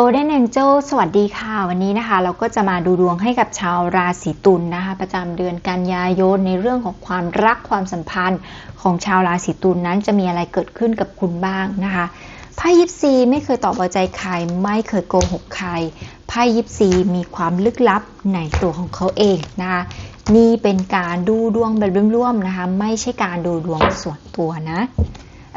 Golden Angel สวัสดีค่ะ วันนี้นะคะ เราก็จะมาดูดวงให้กับชาวราศีตุลนนะคะ ประจำเดือนกันยายนในเรื่องของความรักความสัมพันธ์ของชาวราศีตุลนนั้นจะมีอะไรเกิดขึ้นกับคุณบ้างนะคะไพ่ยิปซีไม่เคยตอบเอาใจใคร ไม่เคยโกหกใครไพ่ยิปซีมีความลึกลับในตัวของเขาเองนะคะนี่เป็นการดูดวงแบบร่วมๆนะคะ ไม่ใช่การดูดวงส่วนตัวนะ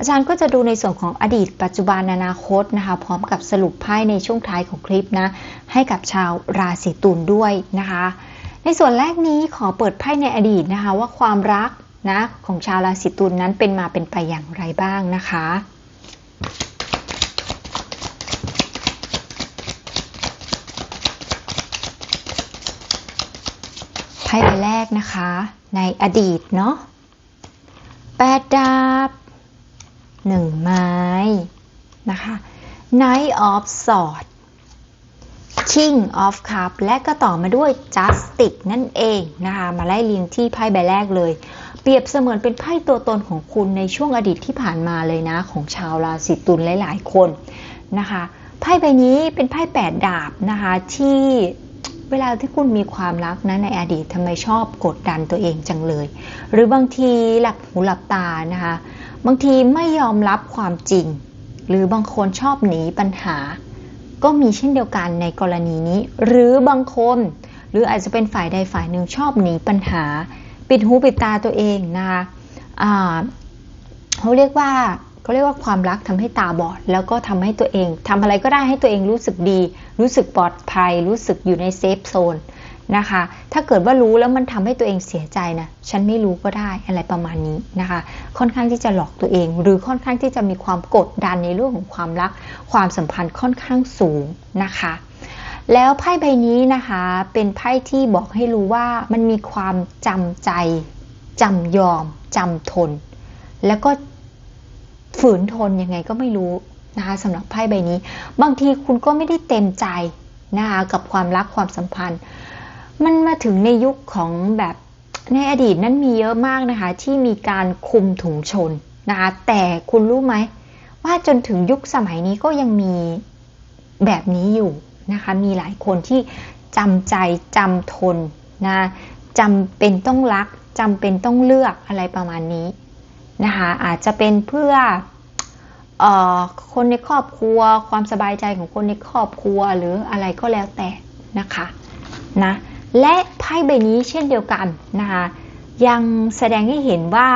อาจารย์ก็จะดูในส่วนของอดีต ปัจจุบันอนาคตนะคะ พร้อมกับสรุปไพ่ในช่วงท้ายของคลิปนะ ให้กับชาวราศีตุลด้วยนะคะ ในส่วนแรกนี้ขอเปิดไพ่ในอดีตนะคะ ว่าความรักนะของชาวราศีตุลนั้นเป็นมาเป็นไปอย่างไรบ้างนะคะไพ่ใบแรกนะคะ ในอดีตเนาะแปดดาบ หนึ่งไม้นะคะ Knight of Swords King of Cup และก็ต่อมาด้วย Justice นั่นเองนะคะ มาไล่เรียงที่ไพ่ใบแรกเลย เปรียบเสมือนเป็นไพ่ตัวตนของคุณในช่วงอดีตที่ผ่านมาเลยนะ ของชาวราศีตุลหลาย ๆ คนนะคะไพ่ใบนี้เป็นไพ่แปดดาบนะคะที่เวลาที่คุณมีความรักนะในอดีตทำไมชอบกดดันตัวเองจังเลย หรือบางทีหลับหูหลับตานะคะ บางทีไม่ยอมรับความจริง หรือบางคนชอบหนีปัญหา ก็มีเช่นเดียวกันในกรณีนี้ หรือบางคน หรืออาจจะเป็นฝ่ายใดฝ่ายหนึ่งชอบหนีปัญหา ปิดหูปิดตาตัวเองนะคะเขาเรียกว่าเขาเรียกว่าความรักทำให้ตาบอด แล้วก็ทำให้ตัวเองทำอะไรก็ได้ให้ตัวเองรู้สึกดี รู้สึกปลอดภัย รู้สึกอยู่ในเซฟโซน นะคะ ถ้าเกิดว่ารู้แล้วมันทำให้ตัวเองเสียใจนะ ฉันไม่รู้ก็ได้อะไรประมาณนี้นะคะ ค่อนข้างที่จะหลอกตัวเอง หรือค่อนข้างที่จะมีความกดดันในเรื่องของความรัก ความสัมพันธ์ค่อนข้างสูงนะคะ แล้วไพ่ใบนี้นะคะเป็นไพ่ที่บอกให้รู้ว่ามันมีความจำใจจำยอมจำทน แล้วก็ฝืนทนยังไงก็ไม่รู้นะคะสำหรับไพ่ใบนี้ บางทีคุณก็ไม่ได้เต็มใจนะคะกับความรักความสัมพันธ์ มันมาถึงในยุคของแบบในอดีตนั้นมีเยอะมากนะคะ ที่มีการคุมถุงชนนะคะแต่คุณรู้ไหม ว่าจนถึงยุคสมัยนี้ก็ยังมีแบบนี้อยู่นะคะ มีหลายคนที่จำใจจำทนนะจำเป็นต้องรักจำเป็นต้องเลือกอะไรประมาณนี้นะคะอาจจะเป็นเพื่อออคนในครอบครัว ความสบายใจของคนในครอบครัวหรืออะไรก็แล้วแต่นะคะนะ และไพ่ใบนี้เช่นเดียวกันนะคะยังแสดงให้เห็นว่า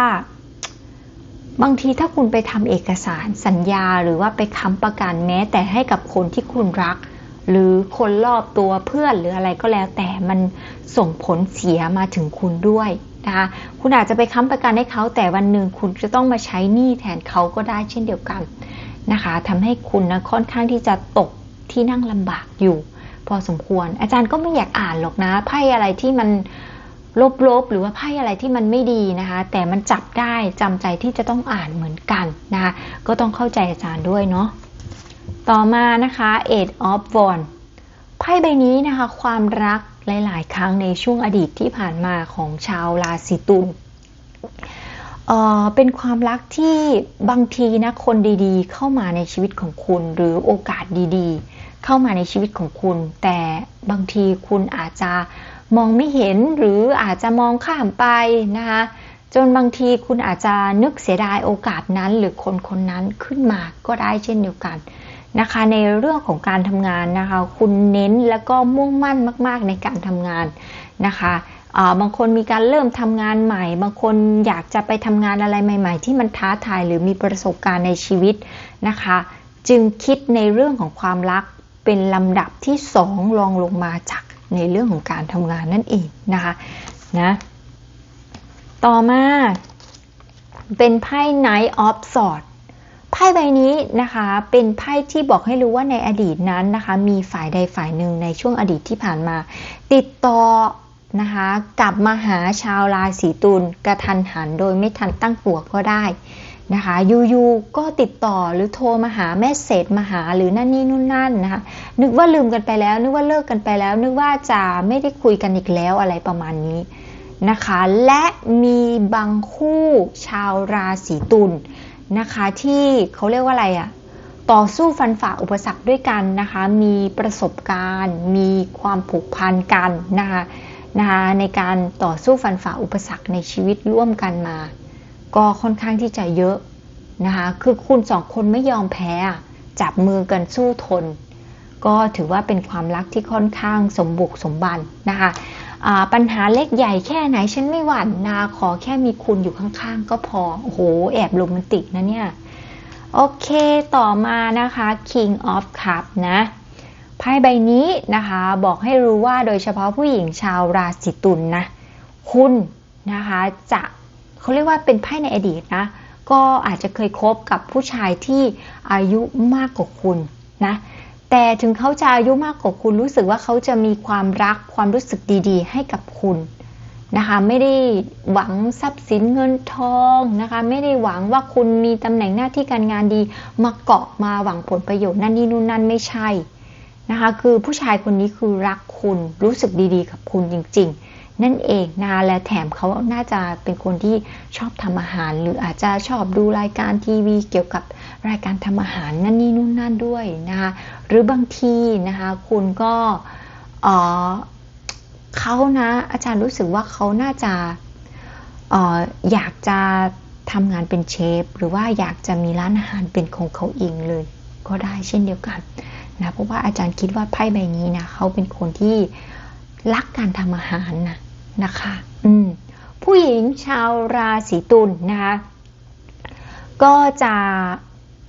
บางทีถ้าคุณไปทำเอกสารสัญญาหรือว่าไปค้ำประกันแม้ แต่ให้กับคนที่คุณรัก หรือคนรอบตัวเพื่อนหรืออะไรก็แล้ว แต่มันส่งผลเสียมาถึงคุณด้วยนะคะคุณอาจจะไปค้ำประกันให้เขาแต่วันหนึ่งคุณจะต้องมาใช้หนี้แทนเขาก็ได้เช่นเดียวกันนะคะทำให้คุณนะค่อนข้างที่จะตกที่นั่งลำบากอยู่ พอสมควร อาจารย์ก็ไม่อยากอ่านหรอกนะไพ่อะไรที่มันลบๆ หรือว่าไพ่อะไรที่มันไม่ดีนะคะ แต่มันจับได้จำใจที่จะต้องอ่านเหมือนกันนะคะก็ต้องเข้าใจอาจารย์ด้วยเนาะต่อมานะคะ Eight of Wands ไพ่ใบนี้นะคะ ความรักหลาย ๆ ครั้งในช่วงอดีตที่ผ่านมาของชาวราศีตุลเเป็นความรักที่บางทีนะคนดีๆ เข้ามาในชีวิตของคุณหรือโอกาสดี ๆ เข้ามาในชีวิตของคุณ แต่บางทีคุณอาจจะมองไม่เห็นหรืออาจจะมองข้ามไปนะคะจนบางทีคุณอาจจะนึกเสียดายโอกาสนั้น หรือคนคนนั้นขึ้นมาก็ได้เช่นเดียวกันนะคะ ในเรื่องของการทำงานนะคะ คุณเน้นแล้วก็มุ่งมั่นมาก ๆ ในการทำงานนะคะบางคนมีการเริ่มทำงานใหม่ บางคนอยากจะไปทำงานอะไรใหม่ ๆ ที่มันท้าทายหรือมีประสบการณ์ในชีวิตนะคะ จึงคิดในเรื่องของความรัก เป็นลำดับที่สองรองลงมาจากในเรื่องของการทำงานนั่นเองนะคะนะต่อมาเป็นไพ่ Knight of Swords ไพ่ใบนี้นะคะเป็นไพ่ที่บอกให้รู้ว่าในอดีตนั้นนะคะ มีฝ่ายใดฝ่ายหนึ่งในช่วงอดีตที่ผ่านมา ติดต่อนะคะกลับมาหาชาวราศีตุลกระทันหันโดยไม่ทันตั้งตัวก็ได้ นะคะยูๆก็ติดต่อหรือโทรมาหาแม่เศษมาหาหรือนั่นนี่นู่นนั่นนะคะนึกว่าลืมกันไปแล้ว นึกว่าเลิกกันไปแล้ว นึกว่าจะไม่ได้คุยกันอีกแล้วอะไรประมาณนี้นะคะ และมีบางคู่ชาวราศีตุลนะคะที่เขาเรียกว่าอะไรอะต่อสู้ฟันฝ่าอุปสรรคด้วยกันนะคะ มีประสบการณ์ มีความผูกพันกันนะคะนะคะในการต่อสู้ฟันฝ่าอุปสรรคในชีวิตร่วมกันมา ก็ค่อนข้างที่จะเยอะนะคะ คือคุณสองคนไม่ยอมแพ้จับมือกันสู้ทน ก็ถือว่าเป็นความรักที่ค่อนข้างสมบุกสมบันนะคะปัญหาเล็กใหญ่แค่ไหนฉันไม่หวั่นนาขอแค่มีคุณอยู่ข้างๆ ก็พอ โอ้โห แอบโรแมนติกนะเนี่ย โอเคต่อมานะคะ King of Cup นะไพ่ใบนี้นะคะบอกให้รู้ว่าโดยเฉพาะผู้หญิงชาวราศีตุลนนะ คุณนะคะจะ เขาเรียกว่าเป็นไพ่ในอดีตนะ ก็อาจจะเคยคบกับผู้ชายที่อายุมากกว่าคุณนะ แต่ถึงเขาจะอายุมากกว่าคุณรู้สึกว่าเขาจะมีความรักความรู้สึกดีๆ ให้กับคุณนะคะไม่ได้หวังทรัพย์สินเงินทองนะคะไม่ได้หวังว่าคุณมีตำแหน่งหน้าที่การงานดีมาเกาะมาหวังผลประโยชน์นั่นนี่นู่นนั่นไม่ใช่นะคะคือผู้ชายคนนี้คือรักคุณรู้สึกดีๆ กับคุณจริง ๆ นั่นเองนะและแถมเขาน่าจะเป็นคนที่ชอบทำอาหาร หรืออาจจะชอบดูรายการทีวี เกี่ยวกับรายการทำอาหารนั่นนี่นู่นนั่นด้วยนะคะหรือบางทีนะคะคุณก็เขานะอาจารย์รู้สึกว่าเขาน่าจะอออยากจะทำงานเป็นเชฟหรือว่าอยากจะมีร้านอาหารเป็นของเขาเองเลย ก็ได้เช่นเดียวกันนะเพราะว่าอาจารย์คิดว่าไพ่ใบนี้นะเขาเป็นคนที่รักการทำอาหารนะ นะคะ อืมผู้หญิงชาวราศีตุลนนะคะ ก็จะ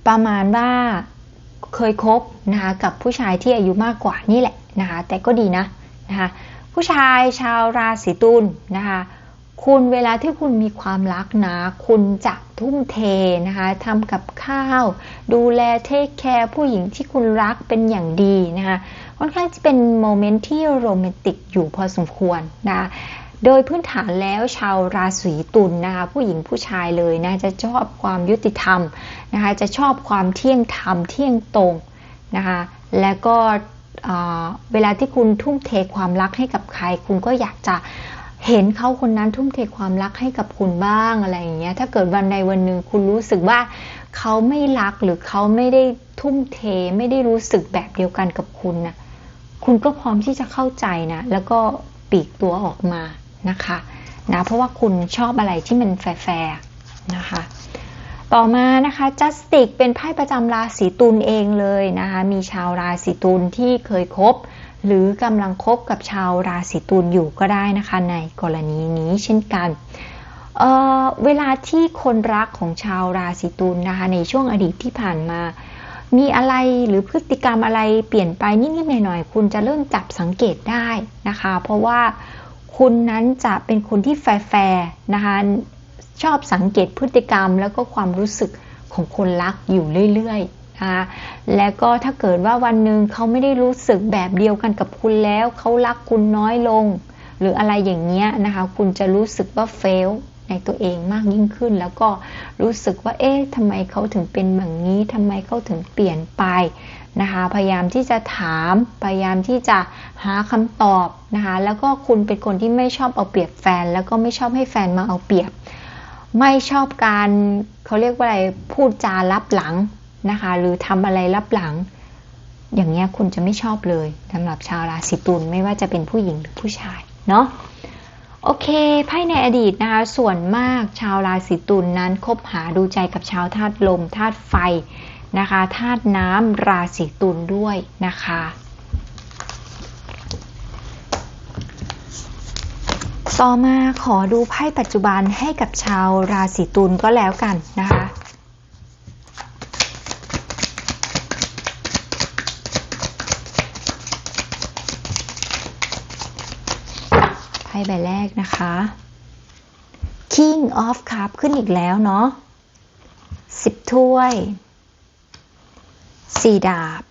ประมาณว่าเคยคบนะคะกับผู้ชายที่อายุมากกว่านี่แหละนะคะแต่ก็ดีนะนะคะผู้ชายชาวราศีตุลนะคะคุณเวลาที่คุณมีความรักนะ คุณจะทุ่มเทนะคะทำกับข้าว ดูแลเทคแคร์ผู้หญิงที่คุณรักเป็นอย่างดีนะคะ ค่อนข้างจะเป็นโมเมนต์ที่โรแมนติกอยู่พอสมควรนะโดยพื้นฐานแล้วชาวราศีตุลนนะคะผู้หญิงผู้ชายเลยนะจะชอบความยุติธรรมนะคะจะชอบความเที่ยงธรรมเที่ยงตรงนะคะและก็เวลาที่คุณทุ่มเทความรักให้กับใคร คุณก็อยากจะเห็นเขาคนนั้นทุ่มเทความรักให้กับคุณบ้างอะไรอย่างเงี้ยถ้าเกิดวันใดวันหนึ่งคุณรู้สึกว่าเขาไม่รักหรือเขาไม่ได้ทุ่มเทไม่ได้รู้สึกแบบเดียวกันกับคุณนะ คุณก็พร้อมที่จะเข้าใจนะ แล้วก็ปีกตัวออกมานะคะนะเพราะว่าคุณชอบอะไรที่มันแฟร์นะคะ ต่อมานะคะจัสติกเป็นไพ่ประจำราศีตุลเองเลยนะคะมีชาวราศีตุลที่เคยคบ หรือกำลังคบกับชาวราศีตุลอยู่ก็ได้นะคะในกรณีนี้เช่นกันเเวลาที่คนรักของชาวราศีตุลนะคะในช่วงอดีตที่ผ่านมา มีอะไรหรือพฤติกรรมอะไรเปลี่ยนไปนิดๆหน่อยๆคุณจะเริ่มจับสังเกตได้นะคะ เพราะว่าคุณนั้นจะเป็นคนที่แฟร์นะคะชอบสังเกตพฤติกรรมแล้วก็ความรู้สึกของคนรักอยู่เรื่อยๆนะคะแล้วก็ถ้าเกิดว่าวันหนึ่งเขาไม่ได้รู้สึกแบบเดียวกันกับคุณแล้ว เขารักคุณน้อยลง หรืออะไรอย่างเงี้ยนะคะ คุณจะรู้สึกว่าเฟล ในตัวเองมากยิ่งขึ้น แล้วก็รู้สึกว่า เอ๊ะทำไมเขาถึงเป็นแบบนี้ทำไมเขาถึงเปลี่ยนไปนะคะ พยายามที่จะถาม พยายามที่จะหาคำตอบนะคะ แล้วก็คุณเป็นคนที่ไม่ชอบเอาเปรียบแฟน แล้วก็ไม่ชอบให้แฟนมาเอาเปรียบ ไม่ชอบการเขาเรียกว่าอะไรพูดจารับหลังนะคะ หรือทำอะไรรับหลัง อย่างเงี้ยคุณจะไม่ชอบเลยสำหรับชาวราศีตุลไม่ว่าจะเป็นผู้หญิงหรือผู้ชายเนาะ โอเคไพ่ในอดีตนะคะ ส่วนมากชาวราศีตุลนนั้นคบหาดูใจกับชาวธาตุลมธาตุไฟนะคะธาตุน้ำราศีตุลด้วยนะคะต่อมาขอดูไพ่ปัจจุบันให้กับชาวราศีตุลก็แล้วกันนะคะไพ่ ใบแรกนะคะ King of Cup ขึ้นอีกแล้วเนาะสิบถ้วยสี่ดาบ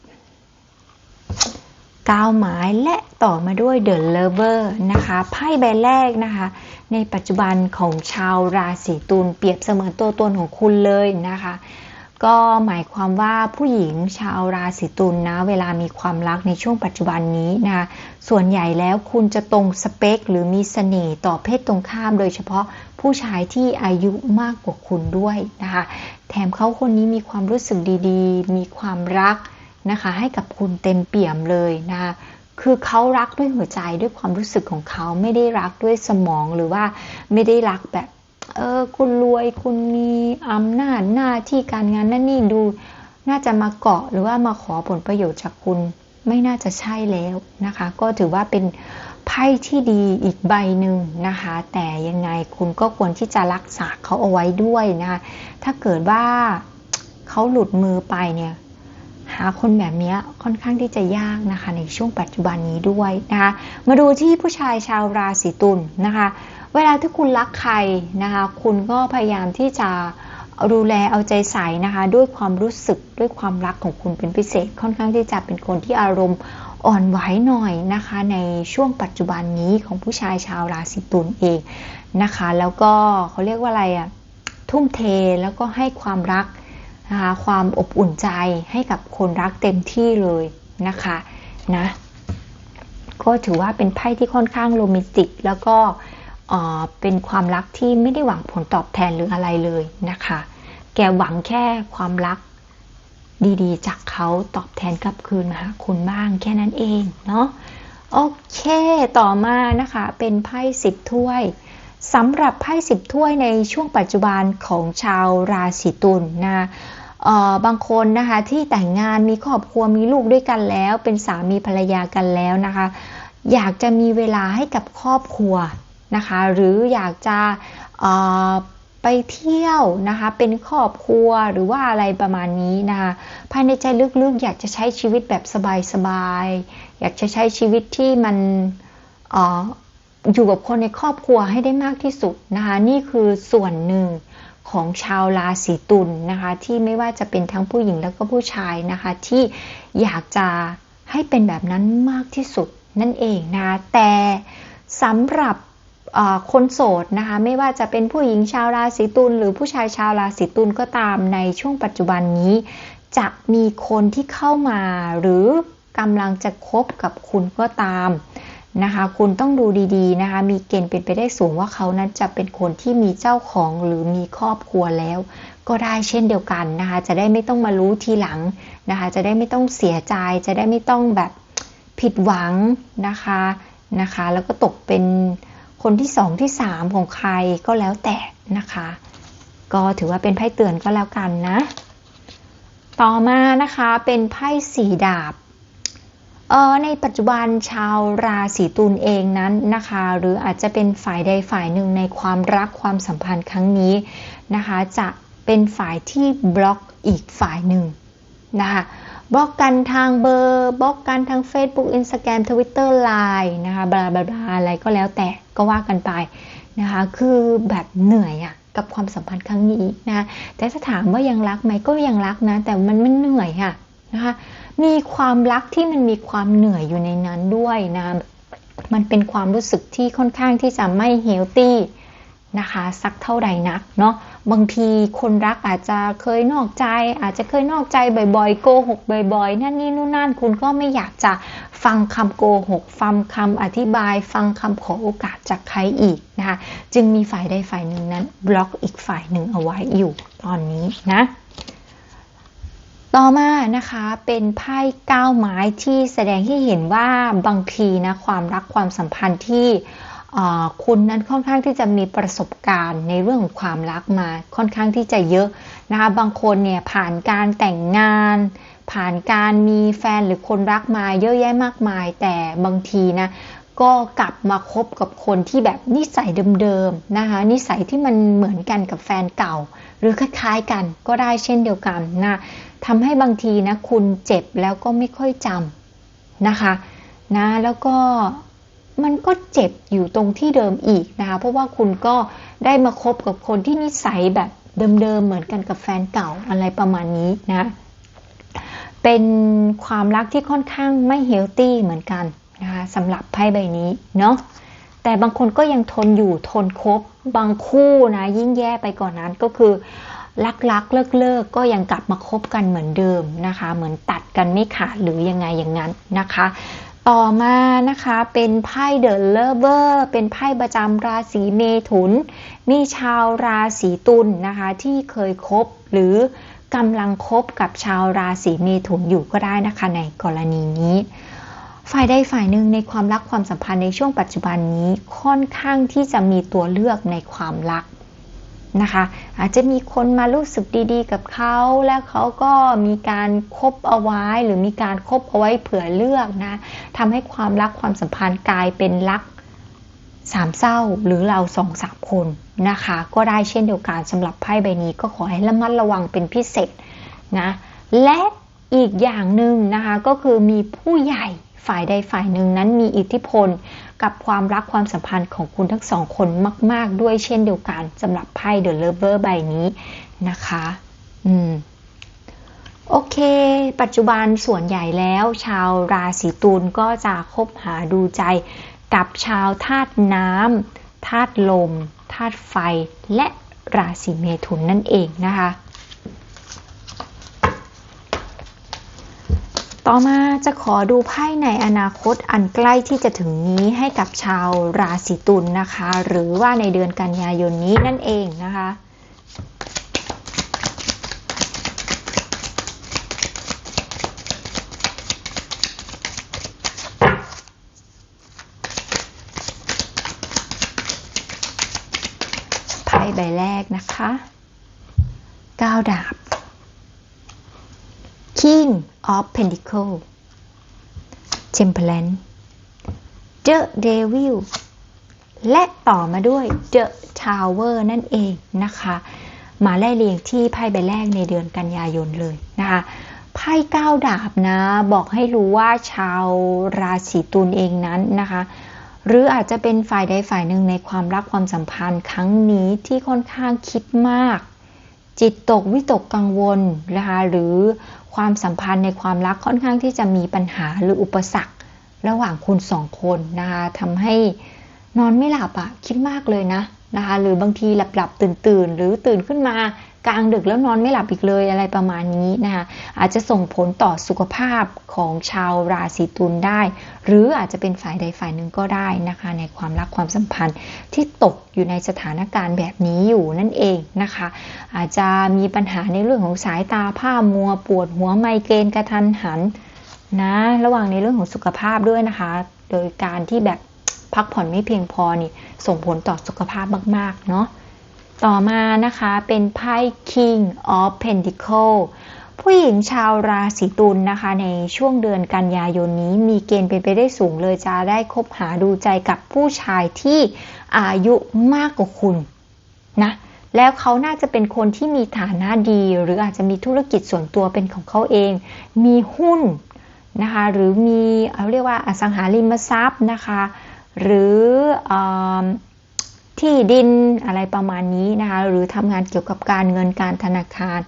ก้าวไม้และต่อมาด้วยเดอะเลเวอร์นะคะไพ่ใบแรกนะคะ ในปัจจุบันของชาวราศีตุลเปรียบเสมือนตัวตนของคุณเลยนะคะ ก็หมายความว่าผู้หญิงชาวราศีตุลนะเวลามีความรักในช่วงปัจจุบันนี้นะคะส่วนใหญ่แล้วคุณจะตรงสเปค หรือมีเสน่ห์ต่อเพศตรงข้าม โดยเฉพาะผู้ชายที่อายุมากกว่าคุณด้วยนะคะแถมเขาคนนี้มีความรู้สึกดีๆ มีความรักนะคะให้กับคุณเต็มเปี่ยมเลยนะคะคือเขารักด้วยหัวใจด้วยความรู้สึกของเขาไม่ได้รักด้วยสมองหรือว่าไม่ได้รักแบบ เออคุณรวยคุณมีอำนาจหน้าที่การงานนั่นนี่ดูน่าจะมาเกาะหรือว่ามาขอผลประโยชน์จากคุณไม่น่าจะใช่แล้วนะคะ ก็ถือว่าเป็นไพ่ที่ดีอีกใบหนึ่งนะคะ แต่ยังไงคุณก็ควรที่จะรักษาเขาเอาไว้ด้วยนะคะถ้าเกิดว่าเขาหลุดมือไปเนี่ยหาคนแบบนี้ค่อนข้างที่จะยากนะคะในช่วงปัจจุบันนี้ด้วยนะคะ มาดูที่ผู้ชายชาวราศีตุลนนะคะ เวลาที่คุณรักใครนะคะ คุณก็พยายามที่จะดูแลเอาใจใส่นะคะ ด้วยความรู้สึกด้วยความรักของคุณเป็นพิเศษค่อนข้างที่จะเป็นคนที่อารมณ์อ่อนไหวหน่อยนะคะ ในช่วงปัจจุบันนี้ของผู้ชายชาวราศีตุลเองนะคะ แล้วก็เขาเรียกว่าอะไรอะ่ะทุ่มเทแล้วก็ให้ความรักนะคะความอบอุ่นใจให้กับคนรักเต็มที่เลยนะคะนะก็ถือว่าเป็นไพ่ที่ค่อนข้างโรแมนติกแล้วก็ เป็นความรักที่ไม่ได้หวังผลตอบแทนหรืออะไรเลยนะคะ แกหวังแค่ความรักดีๆ จากเขาตอบแทนกลับคืนมาหาคุณบ้างแค่นั้นเองเนาะโอเค ต่อมานะคะเป็นไพ่สิบถ้วยสำหรับไพ่สิบถ้วยในช่วงปัจจุบันของชาวราศีตุลนนะบางคนนะคะที่แต่งงานมีครอบครัวมีลูกด้วยกันแล้ว เป็นสามีภรรยากันแล้วนะคะ อยากจะมีเวลาให้กับครอบครัว นะคะ หรืออยากจะไปเที่ยวนะคะ เป็นครอบครัวหรือว่าอะไรประมาณนี้นะคะภายในใจลึกๆ อยากจะใช้ชีวิตแบบสบายๆ อยากจะใช้ชีวิตที่มันออยู่กับคนในครอบครัวให้ได้มากที่สุดนะคะ นี่คือส่วนหนึ่งของชาวราศีตุลนนะคะ ที่ไม่ว่าจะเป็นทั้งผู้หญิงแล้วก็ผู้ชายนะคะ ที่อยากจะให้เป็นแบบนั้นมากที่สุดนั่นเองนะแต่สำหรับ คนโสดนะคะไม่ว่าจะเป็นผู้หญิงชาวราศีตุลหรือผู้ชายชาวราศีตุลก็ตามในช่วงปัจจุบันนี้ จะมีคนที่เข้ามาหรือกำลังจะคบกับคุณก็ตามนะคะคุณต้องดูดีๆนะคะมีเกณฑ์เป็นไปได้สูงว่าเขานั้นจะเป็นคนที่มีเจ้าของหรือมีครอบครัวแล้ว ก็ได้เช่นเดียวกันนะคะจะได้ไม่ต้องมารู้ทีหลังนะคะจะได้ไม่ต้องเสียใจ จะได้ไม่ต้องแบบผิดหวังนะคะนะคะแล้วก็ตกเป็น คนที่สองที่สามของใครก็แล้วแต่นะคะ ก็ถือว่าเป็นไพ่เตือนก็แล้วกันนะ ต่อมานะคะเป็นไพ่สีดาบเออในปัจจุบันชาวราศีตุลเองนั้นนะคะ หรืออาจจะเป็นฝ่ายใดฝ่ายหนึ่งในความรักความสัมพันธ์ครั้งนี้นะคะ จะเป็นฝ่ายที่บล็อกอีกฝ่ายหนึ่งนะคะ บล็อกกันทางเบอร์บล็อกกันทาง Facebook Instagram Twitter Line นะคะบลาบลาอะไรก็แล้วแต่ก็ว่ากันไปนะคะคือแบบเหนื่อยอะกับความสัมพันธ์ครั้งนี้นะแต่ถ้าถามว่ายังรักไหมก็ยังรักนะ แต่มันมันเหนื่อยอะนะคะมีความรักที่มันมีความเหนื่อยอยู่ในนั้นด้วยนะมันเป็นความรู้สึกที่ค่อนข้างที่จะไม่เฮลตี้ นะคะ สักเท่าใดนักเนาะบางทีคนรักอาจจะเคยนอกใจ อาจจะเคยนอกใจบ่อยๆโกหกบ่อยๆนั่นนี่นู่นนั่นคุณก็ไม่อยากจะฟังคำโกหก ฟังคำอธิบาย ฟังคำขอโอกาสจากใครอีกนะคะจึงมีฝ่ายใดฝ่ายหนึ่งนั้นบล็อกอีกฝ่ายหนึ่งเอาไว้อยู่ตอนนี้นะต่อมานะคะเป็นไพ่ก้าวไม้ที่แสดงให้เห็นว่าบางทีนะความรักความสัมพันธ์ที่ คุณนั้นค่อนข้างที่จะมีประสบการณ์ในเรื่องของความรักมาค่อนข้างที่จะเยอะนะคะบางคนเนี่ยผ่านการแต่งงาน ผ่านการมีแฟนหรือคนรักมาเยอะแยะมากมาย แต่บางทีนะก็กลับมาคบกับคนที่แบบนิสัยเดิมๆนะคะนิสัยที่มันเหมือนกันกับแฟนเก่า หรือคล้ายๆกันก็ได้เช่นเดียวกันนะทำให้บางทีนะคุณเจ็บแล้วก็ไม่ค่อยจำนะคะนะแล้วก็ มันก็เจ็บอยู่ตรงที่เดิมอีกนะคะ เพราะว่าคุณก็ได้มาคบกับคนที่นิสัยแบบเดิมๆเหมือนกันกับแฟนเก่าอะไรประมาณนี้นะเป็นความรักที่ค่อนข้างไม่เฮลตี้เหมือนกันนะคะสำหรับไพ่ใบนี้เนาะแต่บางคนก็ยังทนอยู่ทนคบบางคู่นะยิ่งแย่ไปก่อนนั้นก็คือรักๆเลิกๆก็ยังกลับมาคบกันเหมือนเดิมนะคะ เหมือนตัดกันไม่ขาดหรือยังไงอย่างนั้นนะคะ ต่อมานะคะเป็นไพ่เดอะเลเวอร์เป็นไพ่ประจำราศีเมถุน มีชาวราศีตุลนนะคะที่เคยคบหรือกำลังคบกับชาวราศีเมถุนอยู่ก็ได้นะคะในกรณีนี้ ฝ่ายใดฝ่ายหนึ่งในความรักความสัมพันธ์ในช่วงปัจจุบันนี้ค่อนข้างที่จะมีตัวเลือกในความรัก นะคะ อาจจะมีคนมารู้สึกดีๆ กับเขาแล้วเขาก็มีการคบเอาไว้หรือมีการคบเอาไว้เผื่อเลือกนะทำให้ความรักความสัมพันธ์กลายเป็นรักสามเศร้าหรือเราสองสามคนนะคะ ก็ได้เช่นเดียวกันสำหรับไพ่ใบนี้ก็ขอให้ระมัดระวังเป็นพิเศษนะและอีกอย่างหนึ่งนะคะก็คือมีผู้ใหญ่ ฝ่ายใดฝ่ายหนึ่งนั้นมีอิทธิพล กับความรักความสัมพันธ์ของคุณทั้งสองคนมาก ๆ ด้วยเช่นเดียวกันสำหรับไพ่ The Lover ใบนี้นะคะ อืมโอเค ปัจจุบันส่วนใหญ่แล้ว ชาวราศีตุลก็จะคบหาดูใจกับชาวธาตุน้ำธาตุลมธาตุไฟ และราศีเมถุนนั่นเองนะคะ ต่อมาจะขอดูไพ่ในอนาคตอันใกล้ที่จะถึงนี้ให้กับชาวราศีตุลนนะคะ หรือว่าในเดือนกันยายนนี้นั่นเองนะคะ ไพ่ใบแรกนะคะก้าวดาบ King of Pentacles Temperance The Devil และต่อมาด้วย The Tower นั่นเองนะคะ มาไล่เรียงที่ไพ่ใบแรกในเดือนกันยายนเลยนะคะไพ่ก้าวดาบนะ บอกให้รู้ว่าชาวราศีตุลเองนั้นนะคะ หรืออาจจะเป็นฝ่ายใดฝ่ายหนึ่งในความรักความสัมพันธ์ครั้งนี้ที่ค่อนข้างคิดมาก จิตตกวิตกกังวลนะคะหรือความสัมพันธ์ในความรักค่อนข้างที่จะมีปัญหาหรืออุปสรรคระหว่างคุณสองคนนะคะทำให้นอนไม่หลับอะ่ะคิดมากเลยนะ นะคะ หรือบางทีหลับหลับตื่นตื่นหรือตื่นขึ้นมากลางดึกแล้วนอนไม่หลับอีกเลยอะไรประมาณนี้นะคะ อาจจะส่งผลต่อสุขภาพของชาวราศีตุลได้ หรืออาจจะเป็นฝ่ายใดฝ่ายหนึ่งก็ได้นะคะ ในความรักความสัมพันธ์ที่ตกอยู่ในสถานการณ์แบบนี้อยู่นั่นเองนะคะ อาจจะมีปัญหาในเรื่องของสายตาผ้ามัวปวดหัวไมเกรนกระทันหันนะระหว่างในเรื่องของสุขภาพด้วยนะคะ โดยการที่แบบ พักผ่อนไม่เพียงพอนี่ส่งผลต่อสุขภาพมาก ๆ เนาะต่อมานะคะเป็นไพ่ King of Pentacle ผู้หญิงชาวราศีตุลนะคะ ในช่วงเดือนกันยายนนี้มีเกณฑ์เป็นไปได้สูงเลยจะได้คบหาดูใจกับผู้ชายที่อายุมากกว่าคุณนะแล้วเขาน่าจะเป็นคนที่มีฐานะดี หรืออาจจะมีธุรกิจส่วนตัวเป็นของเขาเอง มีหุ้นนะคะหรือมีเขาเรียกว่าอสังหาริมทรัพย์นะคะ หรือที่ดินอะไรประมาณนี้นะคะหรือทำงานเกี่ยวกับการเงินการธนาคาร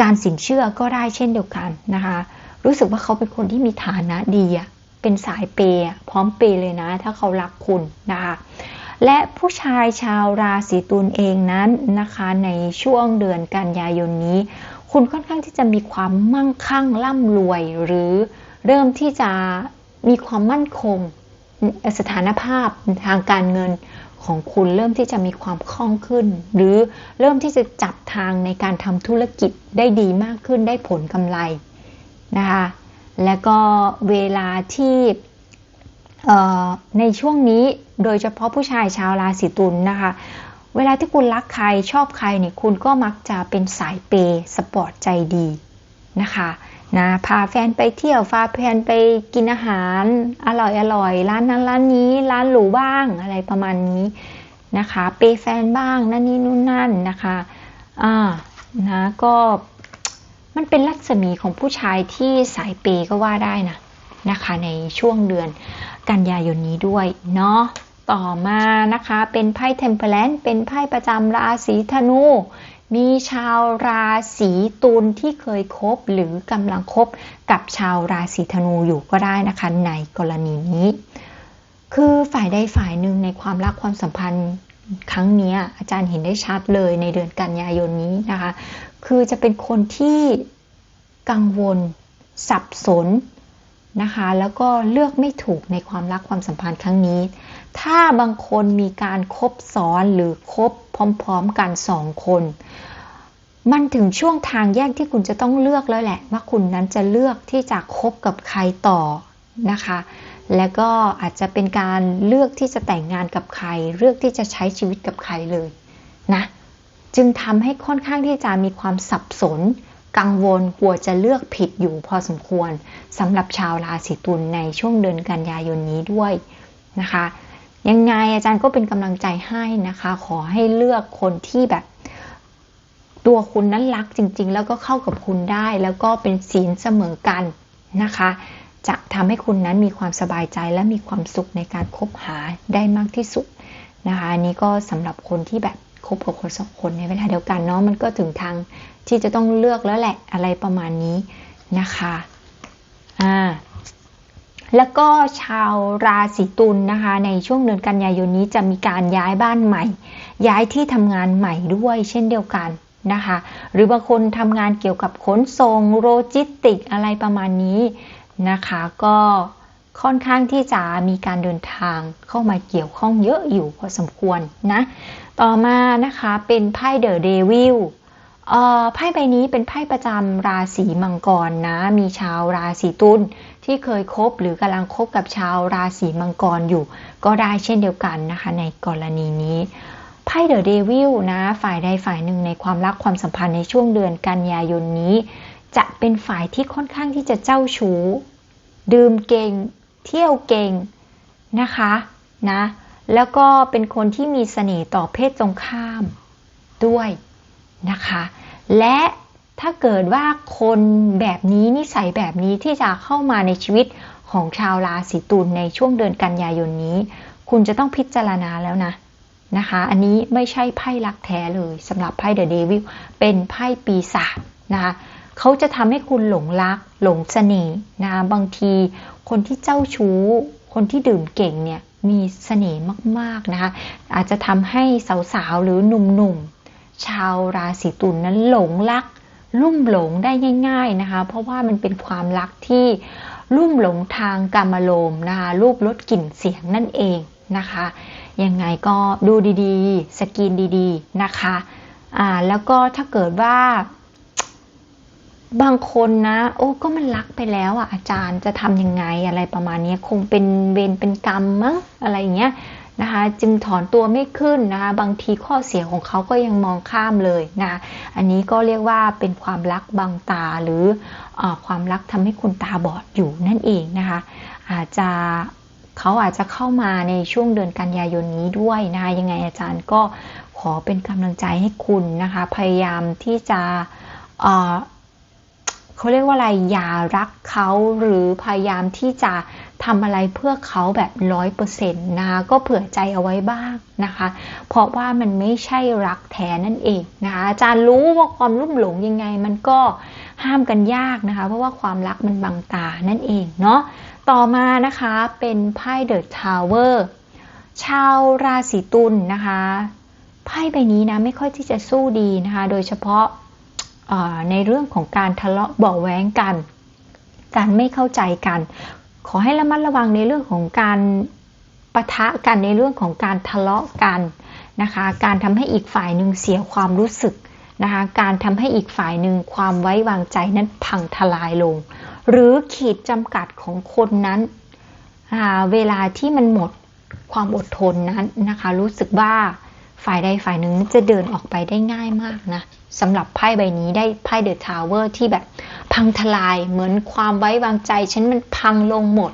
การสินเชื่อก็ได้เช่นเดียวกันนะคะรู้สึกว่าเขาเป็นคนที่มีฐานะดีอะเป็นสายเปย์พร้อมเปย์เลยนะ ถ้าเขารักคุณนะคะและผู้ชายชาวราศีตุลเองนั้นนะคะในช่วงเดือนกันยายนนี้ คุณค่อนข้างที่จะมีความมั่งคั่งร่ำรวย หรือเริ่มที่จะมีความมั่นคง สถานภาพทางการเงินของคุณเริ่มที่จะมีความคล่องขึ้น หรือเริ่มที่จะจับทางในการทำธุรกิจได้ดีมากขึ้นได้ผลกำไรนะคะและก็เวลาที่ในช่วงนี้โดยเฉพาะผู้ชายชาวราศีตุลนนะคะเวลาที่คุณรักใครชอบใครเนี่ยคุณก็มักจะเป็นสายเปย์สปอร์ตใจดีนะคะ นะพาแฟนไปเที่ยวพาแฟนไปกินอาหารอร่อยอร่อยร้านนั้นร้านนี้ร้านหรูบ้างอะไรประมาณนี้นะคะเปแฟนบ้างนั่นนี่นู่นนั่นนะคะอ่านะก็มันเป็นรัศมีของผู้ชายที่สายเปก็ว่าได้นะนะคะในช่วงเดือนกันยายนนี้ด้วยเนาะต่อมานะคะเป็นไพ่เทมเพลนเป็นไพ่ประจำราศีธนู มีชาวราศีตุลที่เคยคบหรือกำลังคบกับชาวราศีธนูอยู่ก็ได้นะคะ ในกรณีนี้ คือฝ่ายใดฝ่ายหนึ่งในความรักความสัมพันธ์ครั้งนี้อาจารย์เห็นได้ชัดเลยในเดือนกันยายนนี้นะคะ คือจะเป็นคนที่กังวลสับสนนะคะ แล้วก็เลือกไม่ถูกในความรักความสัมพันธ์ครั้งนี้ ถ้าบางคนมีการคบซ้อนหรือคบ พร้อมๆกันสองคน มันถึงช่วงทางแยกที่คุณจะต้องเลือกแล้วแหละ ว่าคุณนั้นจะเลือกที่จะคบกับใครต่อนะคะ และก็อาจจะเป็นการเลือกที่จะแต่งงานกับใคร เลือกที่จะใช้ชีวิตกับใครเลยนะจึงทำให้ค่อนข้างที่จะมีความสับสน กังวลกลัวจะเลือกผิดอยู่พอสมควรสำหรับชาวราศีตุลในช่วงเดือนกันยายนนี้ด้วยนะคะ ยังไงอาจารย์ก็เป็นกำลังใจให้นะคะ ขอให้เลือกคนที่แบบ ตัวคุณนั้นรักจริง ๆ แล้วก็เข้ากับคุณได้ แล้วก็เป็นศีลเสมอกันนะคะ จะทำให้คุณนั้นมีความสบายใจและมีความสุขในการคบหาได้มากที่สุดนะคะอันนี้ก็สำหรับคนที่แบบคบกับคนสองคนในเวลาเดียวกันเนาะมันก็ถึงทางที่จะต้องเลือกแล้วแหละอะไรประมาณนี้นะคะ อ่า แล้วก็ชาวราศีตุลนนะคะ ในช่วงเดือนกันยายนนี้จะมีการย้ายบ้านใหม่ ย้ายที่ทำงานใหม่ด้วยเช่นเดียวกันนะคะ หรือบางคนทำงานเกี่ยวกับขนส่งโลจิสติกอะไรประมาณนี้นะคะ ก็ค่อนข้างที่จะมีการเดินทางเข้ามาเกี่ยวข้องเยอะอยู่พอสมควรนะ ต่อมานะคะเป็นไพ่เดอะเดวิลไพ่ใบนี้เป็นไพ่ประจำราศีมังกรนะ มีชาวราศีตุล ที่เคยคบหรือกำลังคบกับชาวราศีมังกรอยู่ ก็ได้เช่นเดียวกันนะคะ ในกรณีนี้ไพ่เดอะเดวิลนะ ฝ่ายใดฝ่ายหนึ่งในความรักความสัมพันธ์ในช่วงเดือนกันยายนนี้ จะเป็นฝ่ายที่ค่อนข้างที่จะเจ้าชู้ ดื่มเก่ง เที่ยวเก่งนะคะนะ แล้วก็เป็นคนที่มีเสน่ห์ต่อเพศตรงข้ามด้วยนะคะ และ ถ้าเกิดว่าคนแบบนี้นิสัยแบบนี้ที่จะเข้ามาในชีวิตของชาวราศีตุลในช่วงเดือนกันยายนนี้ คุณจะต้องพิจารณาแล้วนะนะคะ อันนี้ไม่ใช่ไพ่รักแท้เลยสำหรับไพ่เดอะเดวิลเป็นไพ่ปีศาจนะคะเขาจะทำให้คุณหลงรัก หลงเสน่ห์นะบางทีคนที่เจ้าชู้ คนที่ดื่มเก่งเนี่ยมีเสน่ห์มากๆนะคะ อาจจะทำให้สาวๆหรือหนุ่มๆชาวราศีตุลนนั้นหลงรัก ลุ่มหลงได้ง่าย ๆนะคะ เพราะว่ามันเป็นความรักที่ลุ่มหลงทางกามลมนะคะรูปลดกลิ่นเสียงนั่นเองนะคะ ยังไงก็ดูดีๆ สกินดีๆนะคะอ่าแล้วก็ถ้าเกิดว่า บางคนนะ โอ้ก็มันรักไปแล้วอะอาจารย์จะทำยังไงอะไรประมาณนี้คงเป็นเวรเป็นกรรมมั้งอะไรอย่างเงี้ย นะคะ จึงถอนตัวไม่ขึ้นนะคะ บางทีข้อเสียของเขาก็ยังมองข้ามเลยนะอันนี้ก็เรียกว่าเป็นความรักบังตาหรืออความรักทำให้คุณตาบอดอยู่นั่นเองนะคะ อาจจะเขาอาจจะเข้ามาในช่วงเดือนกันยายนนี้ด้วยนะคะยังไงอาจารย์ก็ขอเป็นกำลังใจให้คุณนะคะ พยายามที่จะเขาเรียกว่าอะไรอย่ารักเขาหรือพยายามที่จะ ทำอะไรเพื่อเขาแบบร้อยเปอร์เซ็นต์นะก็เผื่อใจเอาไว้บ้างนะคะ เพราะว่ามันไม่ใช่รักแท้นั่นเองนะคะอาจารย์รู้ว่าความรุ่มหลงยังไง มันก็ห้ามกันยากนะคะ เพราะว่าความรักมันบังตานั่นเองเนาะต่อมานะคะเป็นไพ่เดอะทาวเวอร์ชาวราศีตุลนนะคะไพ่ใบนี้นะไม่ค่อยที่จะสู้ดีนะคะ โดยเฉพาะในเรื่องของการทะเลาะเบาแว้งกัน การไม่เข้าใจกัน ขอให้ระมัดระวังในเรื่องของการปะทะกันในเรื่องของการทะเลาะกันนะคะ การทำให้อีกฝ่ายหนึ่งเสียความรู้สึกนะคะ การทำให้อีกฝ่ายหนึ่งความไว้วางใจนั้นพังทลายลง หรือขีดจำกัดของคนนั้น เวลาที่มันหมดความอดทนนั้นนะคะ รู้สึกว่าฝ่ายใดฝ่ายหนึ่งจะเดินออกไปได้ง่ายมากนะสำหรับไพ่ใบนี้ได้ไพ่เดอะทาวเวอร์ที่แบบ พังทลายเหมือนความไว้วางใจฉันมันพังลงหมด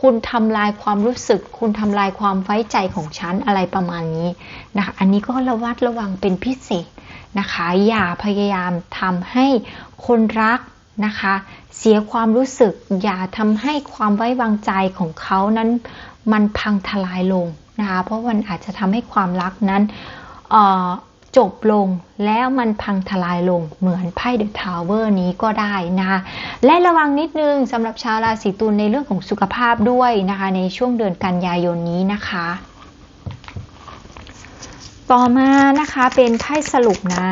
คุณทำลายความรู้สึก คุณทำลายความไว้ใจของฉันอะไรประมาณนี้นะคะอันนี้ก็ระวัดระวังเป็นพิเศษนะคะ อย่าพยายามทำให้คนรักนะคะ เสียความรู้สึก อย่าทำให้ความไว้วางใจของเขานั้นมันพังทลายลงนะคะ เพราะมันอาจจะทำให้ความรักนั้น จบลงแล้วมันพังทลายลงเหมือนไพ่เดอะทาวเวอร์นี้ก็ได้นะคะและระวังนิดนึงสำหรับชาวราศีตุลในเรื่องของสุขภาพด้วยนะคะ ในช่วงเดือนกันยายนนี้นะคะ ต่อมานะคะเป็นไพ่สรุปนะ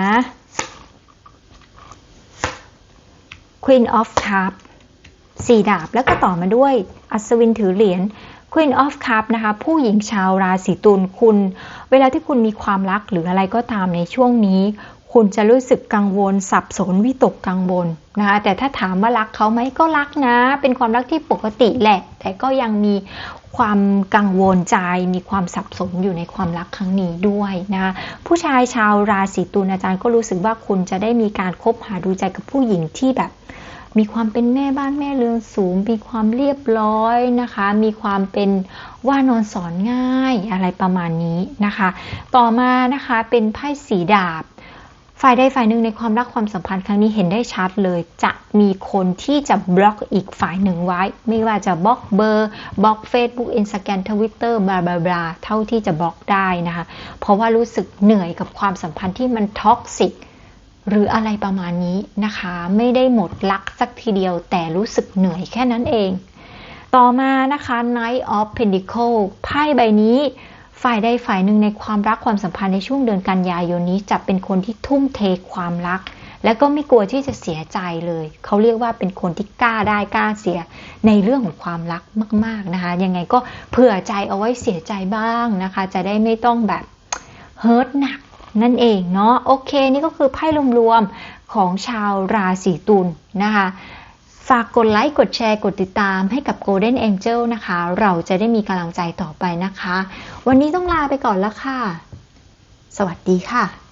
Queen of Cup สี่ดาบแล้วก็ต่อมาด้วยอัศวินถือเหรียญ Queen of Cup นะคะผู้หญิงชาวราศีตุลคุณ เวลาที่คุณมีความรักหรืออะไรก็ตามในช่วงนี้ คุณจะรู้สึกกังวล สับสนวิตกกังวลนะคะแต่ถ้าถามว่ารักเขาไหมก็รักนะ เป็นความรักที่ปกติแหละ แต่ก็ยังมีความกังวลใจมีความสับสนอยู่ในความรักครั้งนี้ด้วยนะคะผู้ชายชาวราศีตุลอาจารย์ก็รู้สึกว่าคุณจะได้มีการคบหาดูใจกับผู้หญิงที่แบบ มีความเป็นแม่บ้านแม่เรือนสูง มีความเรียบร้อยนะคะ มีความเป็นว่านอนสอนง่ายอะไรประมาณนี้นะคะ ต่อมานะคะเป็นไพ่สีดาบ ฝ่ายใดฝ่ายหนึ่งในความรักความสัมพันธ์ครั้งนี้เห็นได้ชัดเลย จะมีคนที่จะบล็อกอีกฝ่ายหนึ่งไว้ ไม่ว่าจะบล็อกเบอร์บล็อก Facebook Instagram Twitter บลาบลาบลาเท่าที่จะบล็อกได้นะคะ เพราะว่ารู้สึกเหนื่อยกับความสัมพันธ์ที่มันท็อกซิก หรืออะไรประมาณนี้นะคะ ไม่ได้หมดรักสักทีเดียวแต่รู้สึกเหนื่อยแค่นั้นเอง ต่อมานะคะ Knight of Pentacle ไพ่ใบนี้ฝ่ายใดฝ่ายหนึ่งในความรักความสัมพันธ์ในช่วงเดือนกันยายนนี้จะเป็นคนที่ทุ่มเทความรัก และก็ไม่กลัวที่จะเสียใจเลย เขาเรียกว่าเป็นคนที่กล้าได้กล้าเสียในเรื่องของความรักมาก ๆนะคะ ยังไงก็เผื่อใจเอาไว้เสียใจบ้างนะคะ จะได้ไม่ต้องแบบเฮิร์ตหนัก นั่นเองเนาะโอเค นี่ก็คือไพ่รวมๆของชาวราศีตุลนะคะฝากกดไลค์กดแชร์กดติดตามให้กับ Golden Angel นะคะ เราจะได้มีกำลังใจต่อไปนะคะ วันนี้ต้องลาไปก่อนแล้วค่ะ สวัสดีค่ะ